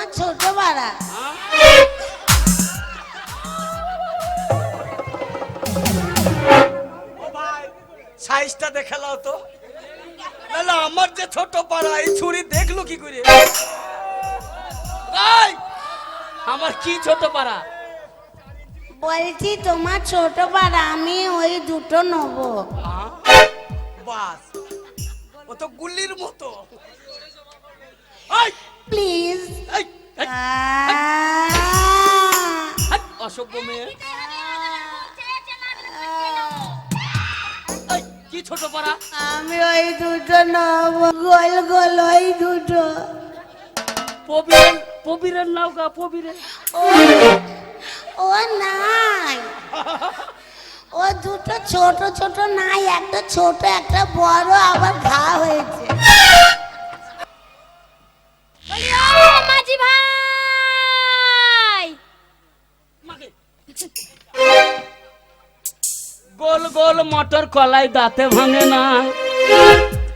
তোমার? ছোট ভাই সাইজটা দেখে লাও তো। না না আমার যে ছোট পাড়া এই ছুরি দেখল কি করে? আমার কি ছোট পাড়া? বলছি তোমার ছোট পাড়া আমি ওই দুটো নেব। বাস। ও তো গুল্লির মতো। প্লিজ এই, এই, এই, অসভ্য মেয়ে কি ছোট পাড়া আমি ওই দুটো নেব গোল গোল ওই দুটো পবিরের পবিরের গা পবিরের ও ও নাই ও দুটো ছোট ছোট নাই একটা ছোট একটা বড় আবার ঘা হয়েছে গোল গোল মটর কলাই দাঁতে ভাঙে না।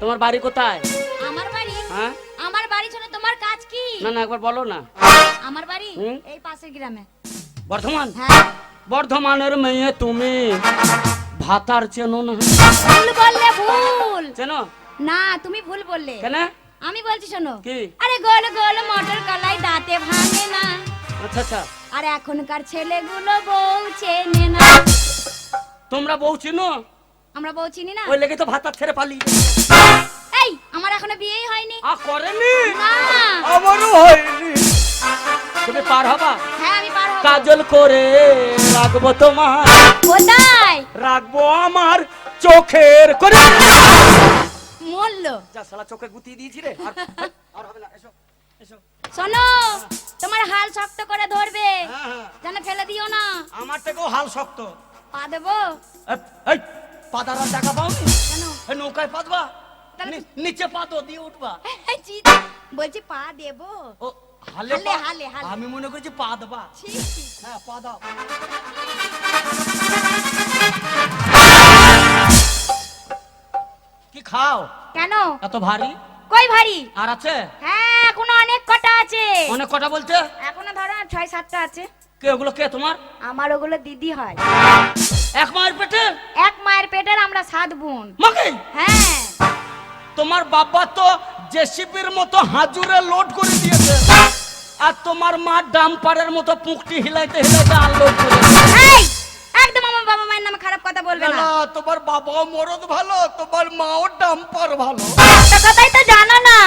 তোমার বাড়ি কোথায়? আমার বাড়ি? হ্যাঁ? আমার বাড়ি ছিল তোমার কাজ কি? না না একবার বলো না। আমার বাড়ি? এই পাশের গ্রামে। বর্ধমান? হ্যাঁ। বর্ধমানের মেয়ে তুমি। ভাতার চেনো না। ভুল বললে ভুল। চেনো? না তুমি ভুল বললে। কেন? আমি বলছি শোনো। কি? আরে গোল গোল মটর কলাই দাঁতে ভাঙে না। আচ্ছা আচ্ছা। আর এখনকার ছেলেগুলো বউ চেনে না। তোমরা বউ চিনো? আমরা বউ চিনি না। ওই লেগে তো ভাতার ছেড়ে পালি। এই আমার এখনও বিয়েই হয়নি। আ করেনি? না। আমারও হয়নি। তুমি পার হবা? হ্যাঁ আমি পার হব। কাজল করে রাখব তোমার। কোথায়? রাখব আমার চোখের করে মরল। যা শালা চোখে গুতিয়ে দিয়েছি রে। আর আর হবে না এসো এসো। শোনো তোমার হাল শক্ত করে ধরবে। হ্যাঁ হ্যাঁ। যেন ফেলে দিও না। আমার থেকেও হাল শক্ত। পা দেবো? এই পাদারা টাকা পাওনি? কেন? নৌকায় পাতবা নিচে পাতো দিয়ে উঠবা। বলছি পা দেবো। ও হালে হালে, হালে। আমি মনে করছি পা দেবা। হ্যাঁ পা দাও। কি খাও? কেন? এত ভারী? কই ভারী? আর আছে? হ্যাঁ এখনও অনেক কটা আছে। অনেক কথা বলছে? এখনও ধরো ছয় সাতটা আছে। কে ওগুলো কে তোমার? আমার ওগুলো দিদি হয়। এক মায়ের পেটে? এক মায়ের পেটের আমরা সাত বোন। মাকে? হ্যাঁ। তোমার বাবা তো জেসিপির মতো হাজুরে লোড করে দিয়েছে। আর তোমার মা ডাম্পারের মতো পুঁকটি হিলাইতে হিলাইতে আনলোড করে এই একদম আমার বাবা মায়ের নামে খারাপ কথা বলবে না। তোমার বাবাও মরদ ভালো তোমার মাও ডাম্পার ভালো। কথাই তো জানো না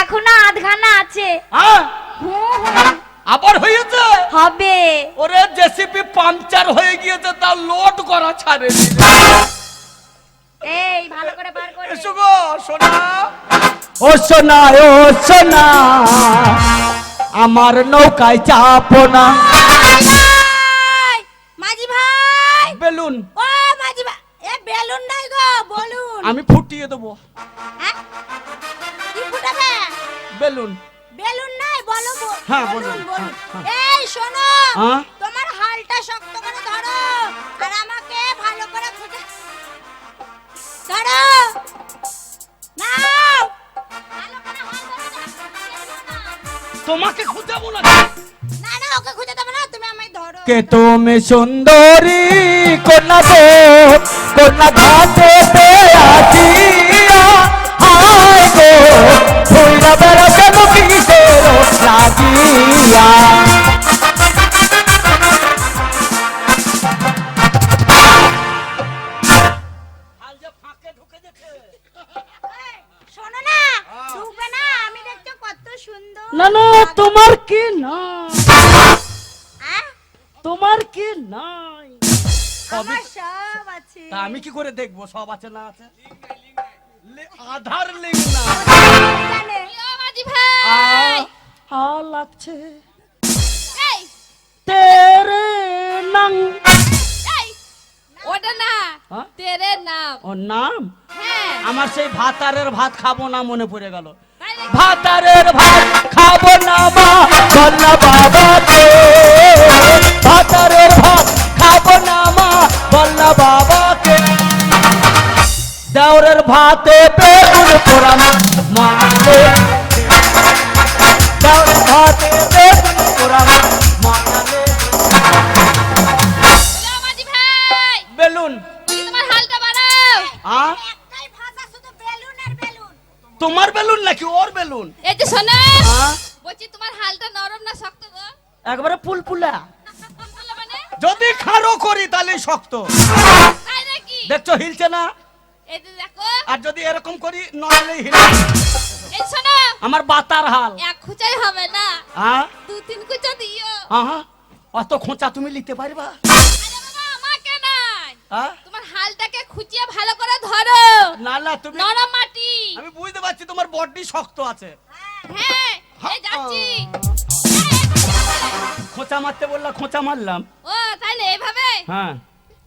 এখনও আধখানা আছে। হ্যাঁ? হুম, হুম, আবার হয়েছে? হবে। ওরে জেসিপি পাংচার হয়ে গিয়েছে তা লোড করা ছাড়েনি। এই ভালো করে বার করে এসো গো সোনা। ও সোনা ও সোনা আমার নৌকায় চাপো না। মাঝি ভাই বেলুন। ও মাঝি ভাই এ বেলুন নাই গো বলুন। আমি ফুটিয়ে দেবো। হ্যাঁ? কি ফুটাবে? বেলুন। বেলুন নাই বলো হ্যাঁ, বলুন বলুন। হ্যাঁ, এই শোনো হ্যাঁ? তোমার হালটা শক্ত করে ধরো আর আমাকে ভালো করে ফুটে ধরো। নাও। তোমাকে খুঁজাবো না। না না ওকে খুঁজে দেবে না তুমি আমায় ধরো। কে তুমি সুন্দরী কন্যা গো কন্যা ঘাটে আসিয়া হায় গো ফুলটা বেড়াতে মুখে লাগিয়া না না আমি দেখছ কত সুন্দর। না না তোমার কি না হ্যাঁ? তোমার কি নাই? সব আছে। তা আমি কি করে দেখব সব আছে না আছে? আধার লিঙ্ক না। ভাই? তেরে নং এই। ওটা না হ্যাঁ? তেরে নাম। ও নাম? হ্যাঁ। আমার সেই ভাতারের ভাত খাব না মনে পড়ে গেল? ভাতারের ভাত খাব না মা বল্লা বাবাকে ভাতারের ভাত খাব না মা বল্লা বাবাকে দেওরের ভাতে বেগুন পোড়া মা শক্ত। দেখছ হিলছে না? আর যদি এরকম করি হিলে আমার বাতার হাল। এক খুচাই হবে না। হ্যাঁ? দু তিন খুচা দিও। হ্যাঁ অত খোঁচা তুমি নিতে পারবা? আমাকে নাই হ্যাঁ? তোমার হালটাকে খুঁচিয়ে ভালো করে ধরো। না না তুমি নরম মাটি। আমি বুঝতে পারছি তোমার বডি শক্ত আছে। হ্যাঁ এই যাচ্ছি। খোঁচা মারতে বললা খোঁচা মারলাম। ও তাইলে এইভাবে হ্যাঁ।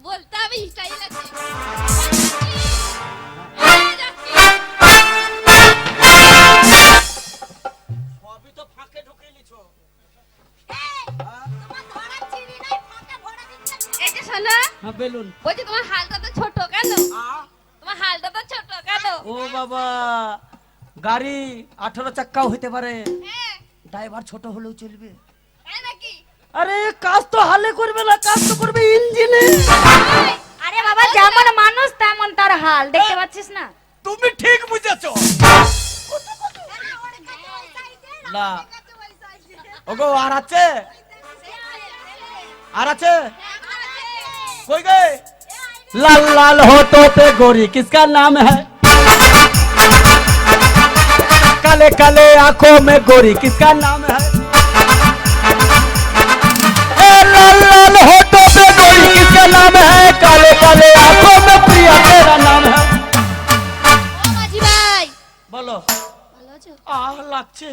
বলতে হবে স্টাইল আছে সবই তো ফাঁকে ঢুকে নিছো। এই যে শোনো হ্যাঁ বেলুন। বলছি তোমার হালটা তো ছোট কেন? তোমার হালটা তো ছোট কেন? ও বাবা গাড়ি আঠারো চাক্কাও হইতে পারে। হ্যাঁ। ড্রাইভার ছোট হলেও চলবে। আরে কাজ তো হালে করবে না কাজ তো করবে ইঞ্জিনে আরে বাবা যেমন মানুষ তেমন তার হাল দেখতে পাচ্ছিস না তুমি ঠিক বুঝেছো না ওগো আর আছে আর আছে कोई गए लाल लाल होठों पे गोरी किसका नाम है काले काले आंखों में गोरी किसका नाम है ए लाल लाल होठों पे गोरी किसका नाम है काले काले आंखों में प्रिया तेरा नाम है ও মাঝি ভাই বলো ভালো আছো আহ লাগছে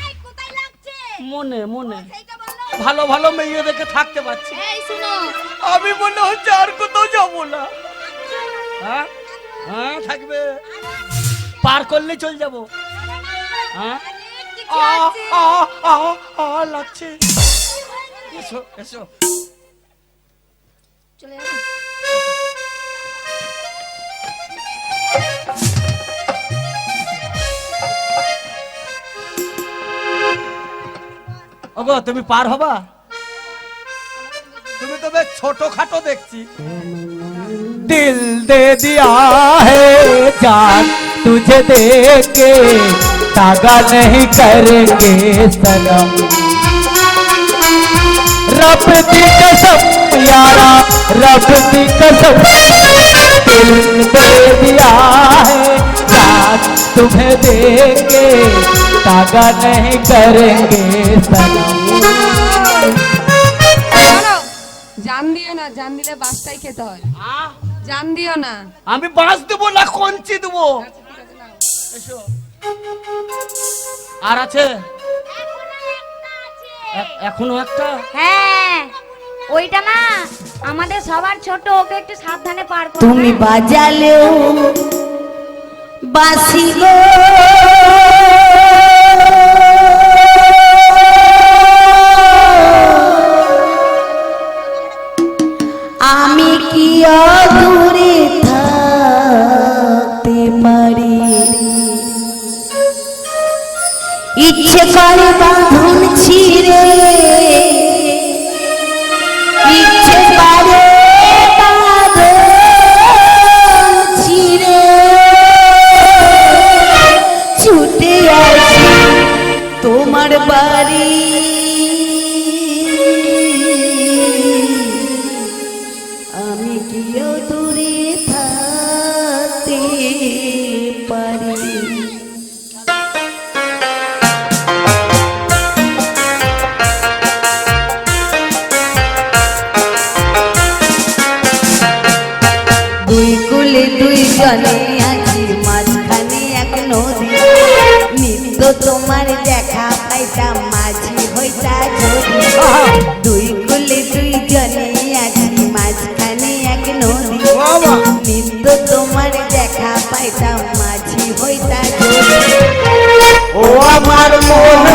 এই কোথায় লাগছে মনে মনে সেইটা বলো ভালো ভালো মেয়ে দেখে থাকতে পারছি এই শুনো আমি মনে হচ্ছে আর কোথাও যাবো না হ্যাঁ হ্যাঁ থাকবে পার করলে চল যাবো হ্যাঁ আ, আ, আ, আ, লাগছে এসো এসো চলে যাবো ওগো তুমি পার হবা তুমি তো বেশ ছোট খাটো দেখছি দিল দে দিয়া হে জান तुझे देख के तागा नहीं करेंगे सनम रब की कसम यारा रब की कसम दिल दे दिया है जान तुम्हें देख के तागा नहीं करेंगे सनम শোনো, জান দিও না জান দিলে বাসটাই খেতে হয় জান দিও না আমি বাঁশ দেবো না কঞ্চি দেবো এসো আর আছে এ- এখনও একটা হ্যাঁ ওইটা না আমাদের সবার ছোট ওকে একটু সাবধানে পার করো তুমি? বাজালেও বাসি গো আমি কি অদূরে ইচ্ছে করে বাঁধন ছিঁড়ে। ইচ্ছে করে বাঁধন ছিঁড়ে। ছুটে আসি তোমার বাড়ি। জনে আছি মাঝখানে এক নদী নিত্য তোমার দেখা পাইতাম মাঝি হইতা যদি দুই কুলে দুই জনে আছি মাঝখানে এক নদী। নিত্য তোমার দেখা পাইতাম মাঝি হইতা যদি। ও আমার মন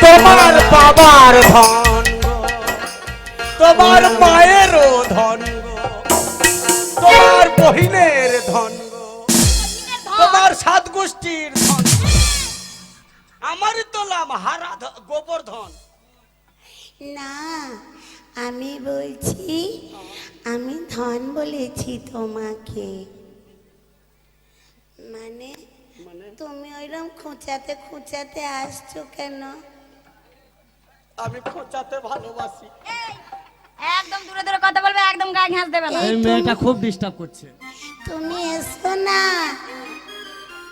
তোমার বাবার ধন তোমার মায়েরও ধন তোমার বহিনের হারা গোবর্ধন। না আমি বলছি আমি ধন বলেছি তোমাকে। মানে তুমি ওইরকম খোঁচাতে খোঁচাতে আসছো কেন? আমি খোঁচাতে ভালোবাসি। একদম দূরে দূরে কথা বলবে একদম গায়ে ঘাস দেবে না। এই এই মেয়েটা খুব ডিস্টার্ব করছে। তুমি এসো না।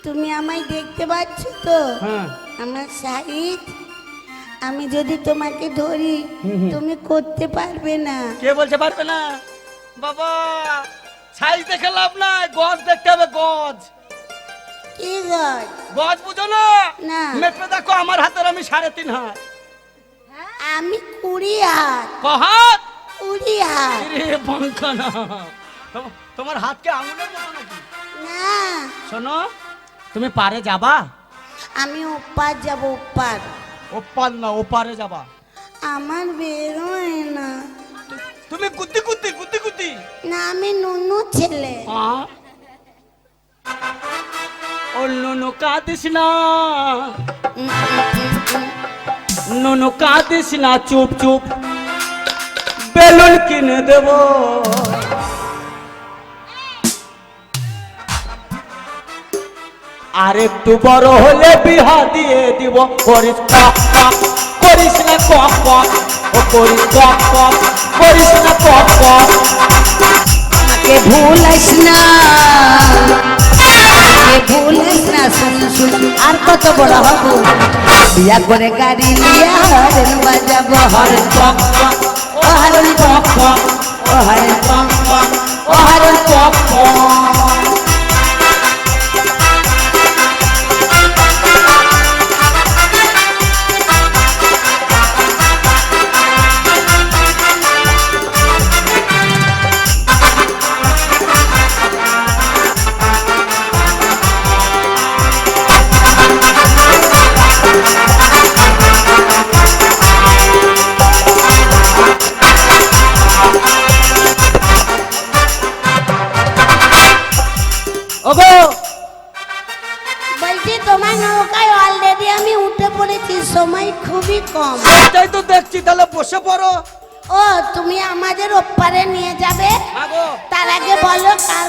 তুমি আমায় দেখতে পাচ্ছ তো? হ্যাঁ। আমার সাইজ আমি যদি তোমাকে ধরি তুমি করতে পারবে না। কে বলতে পারবে না? বাবা সাইজ দেখে লাভ নাই গজ দেখতে হবে গজ। কি গজ? গজ বুঝো না? না। মেপে দেখো আমার হাতের আমি সাড়ে তিন হাত। আমি কুড়ি হাত। কহাত? কুড়ি হাত। রে বাঙ্কা না তোমার হাতকে আঙুলের মতো নাকি? না। শোনো তুমি পারে যাবা? আমি ওপার যাব ওপার। ওপার না ওপারে যাবা। আমার বেরোয় না। তুমি গুদ্দি গুদ্দি গুদ্দি গুদ্দি না আমি নুনু ছেলে? ও নুনু কাঁদিস না। নুনু কাঁদিস না চুপ চুপ। বেলুন কিনে দেব। আর একটু বড় হলে বিহা দিয়ে দিব। করিস কক কক করিস না কক কক ও করিস কক কক করিস না কক কক আমাকে ভুলাইস না ভুলাইস না, শুন শুন, আর কত বড় হব। বিয়া করে গাড়ি নিয়ে হরেন বাজাবো হরেন কক কক ও হরেন কক কক ও হরেন কক কক ও হারের কক কক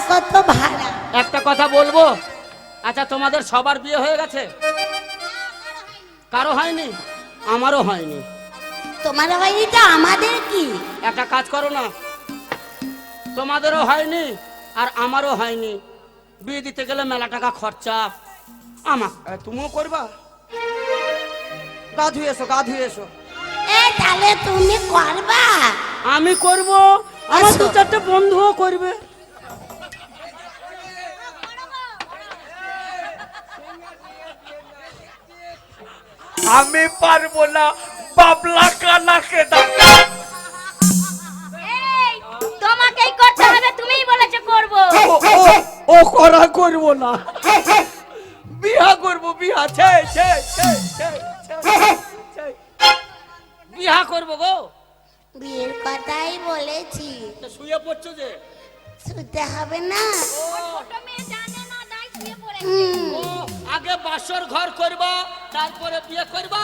কত ভাড়া? একটা কথা বলব? আচ্ছা তোমাদের সবার বিয়ে হয়ে গেছে? কারও হয়নি? আমারও হয়নি। তোমার বাড়িটা আমাদের কি? একটা কাজ করো না। তোমাদেরও হয়নি আর আমারও হয়নি। বিয়ে দিতে গেলে মেলা টাকা খরচা। আমা তুমিও করবা? গা ধুয়ে এসো গা ধুয়ে এসো। এ তাহলে তুমি করবা? আমি করব। আমার দু চারটে বন্ধুও করবে। আমি পারব না বাবলা কানাকে দাও এই তোমাকেই করতে হবে তুমিই বলেছ করব। ও- করা করব না। বিয়া করব বিয়া। ছে ছে ছে ছে ছে, ছে। বিয়া করব গো। বিয়ের কথাই বলেছি। তো শুয়ে পড়ছো যে? শুতে হবে না। ছোট মেয়ে জানে ও আগে বাসর ঘর করবা তারপরে বিয়ে করবা?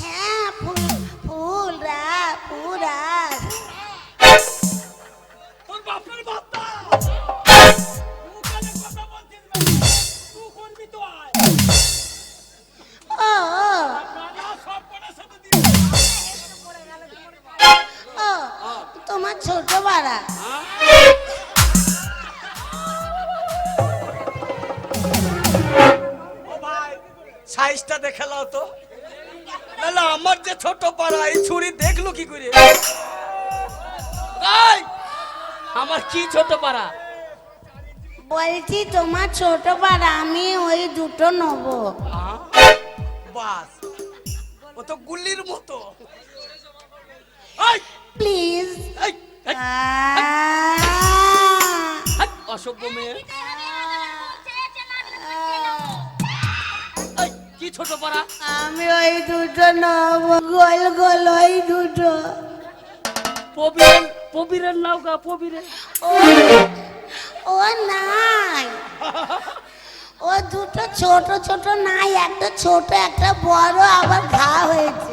হ্যাঁ ফুল ফুল রা পুরা তোর বাপের বাপ্পা কি ছোট পাড়া বলছি তোমার ছোট বাড়া আমি ওই দুটো নেব। বাস। ও তো গুল্লির মতো। প্লিজ। অসভ্য মেয়ে। কি ছোট পাড়া আমি ওই দুটো নব। গোল গোল ওই দুটো। পবিরের পবিরের নাও গা পবিরের নাই। ও দুটো ছোট ছোট নাই একটা ছোট একটা বড় আবার ঘা হয়েছে।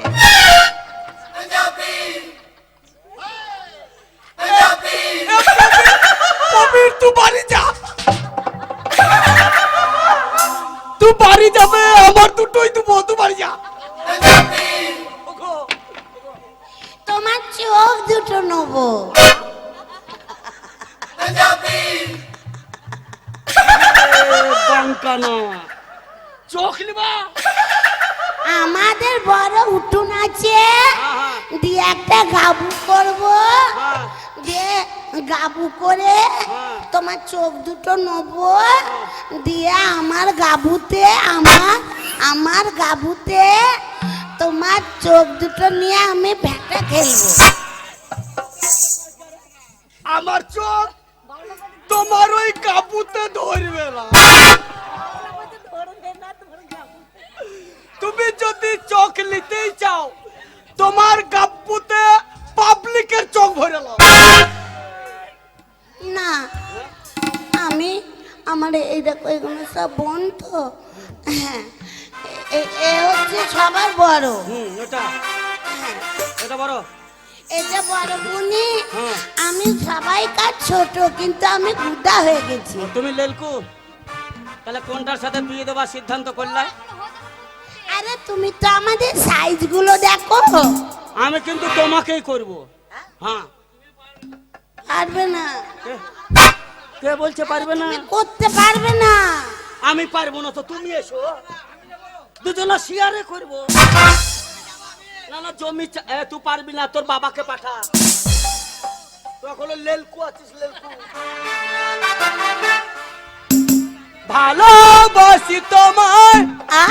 চোখ দুটো নিয়ে আমি ভেটা খেলব। আমার চোখ তোমার ওই কাপুতে ধরবে না। তুমি যদি চোখ নিতেই চাও তোমার গাপ্পুতে পাবলিকের চোখ ভরে নাও। না আমি আমার এই দেখো এগুলো সব বোন তো হ্যাঁ। এ- হচ্ছে সবার বড়। হুম এটা এটা বড়। এটা বড় বুনি। হ্যাঁ। আমি সবাই কাজ ছোট কিন্তু আমি গুদা হয়ে গেছি। তুমি লেলকু তাহলে কোনটার সাথে বিয়ে দেওয়ার সিদ্ধান্ত করলে? আরে তুমি তো আমাদের সাইজগুলো দেখো। আমি কিন্তু তোমাকেই করব। হ্যাঁ। পারবে না? কে বলছে পারবে না? করতে পারবে না। আমি পারব না তো তুমি এসো। দুজনা শিয়ারে করব। না না জমি তুই পারবি না, তোর বাবাকে পাঠা। তুই এখন লেলকু আছিস, লেলকু। ভালোবাসি তোমায়। আ?